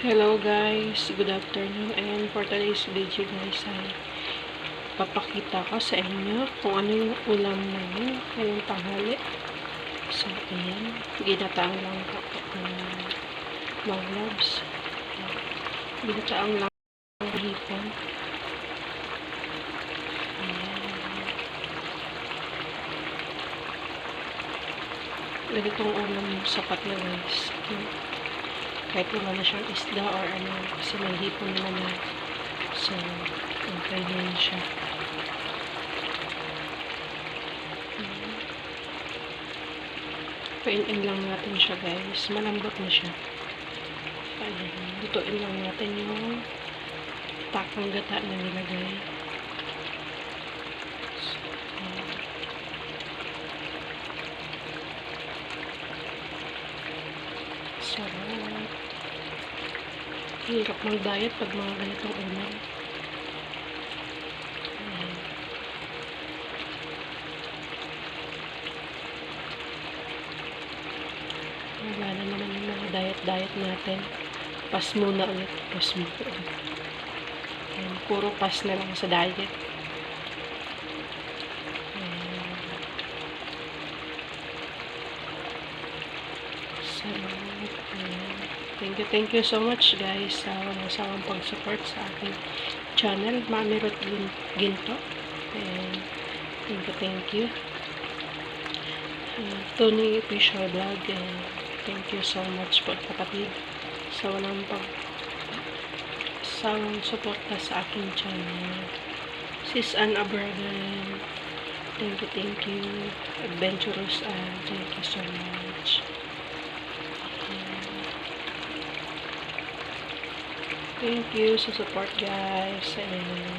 Hello guys, good afternoon and for today's video guys ay papakita ko sa inyo kung ano yung ulam namin ngayong tanghali. So ayan, ginataang lang po ng mga loves. Ginataang lang ng hipon. Ayan. Ganitong ulam yung sapat na guys. Kahit wala na siyang isda or ano, kasi may hipon naman na. So, okay na yun siya. Ayan. Pain-in lang natin siya guys. Malambot na siya. Ayan. Lutuin lang natin yung takang gata na nilagay. So, ayan. Sarap. Hirap mag-diet pag mga ganitong ulam. Wala na naman yung mga diet-diet natin. Pas muna ulit. Pas muna ulit. Ayan, puro pas na lang sa diet. Ayan. Ayan. Thank you, thank you so much guys sa walang sawang pag-support sa aking channel, Mami Ruth Gin- Ginto. And thank you, thank you. Uh, Tony Official Vlog and thank you so much po kapatid sa walang pag sawang suporta sa aking channel. Sis Ann Abragan, thank you, thank you. Adventurous Ann, thank you so much. Thank you sa support guys. And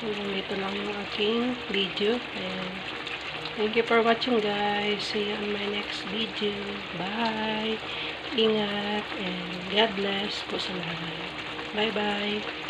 hanggang dito lang yung aking video. And thank you for watching guys. See you on my next video. Bye. Ingat and God bless po sa lahat. Bye bye.